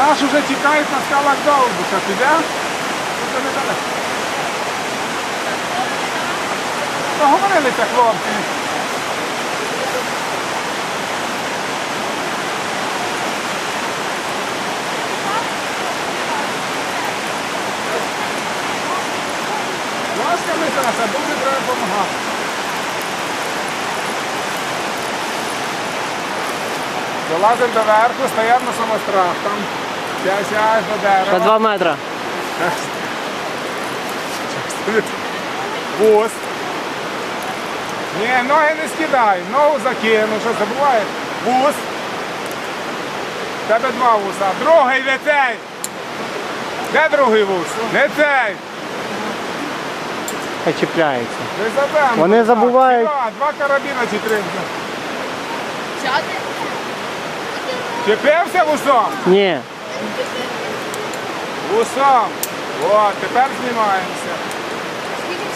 Наш уже тікають на скалах? Це недалеко. Поговорилися хлопці. Ласками Тараса, дуже треба допомагати. Залазимо до верху, стаємо на самострах. Там сядь до дерева. По 2 метра. Вуз. Ні, ноги не скидай, ногу закину, що забуває. Вуз. В Тебе два вуса. Другий не цей. Де другий вуз? Не цей. Хай чіпляється. Не забемо. Вони забувають. Два, два карабіна чи три. Взяти? Чепився вусом? Ні. Вусом. О, тепер знімаємося. Скільки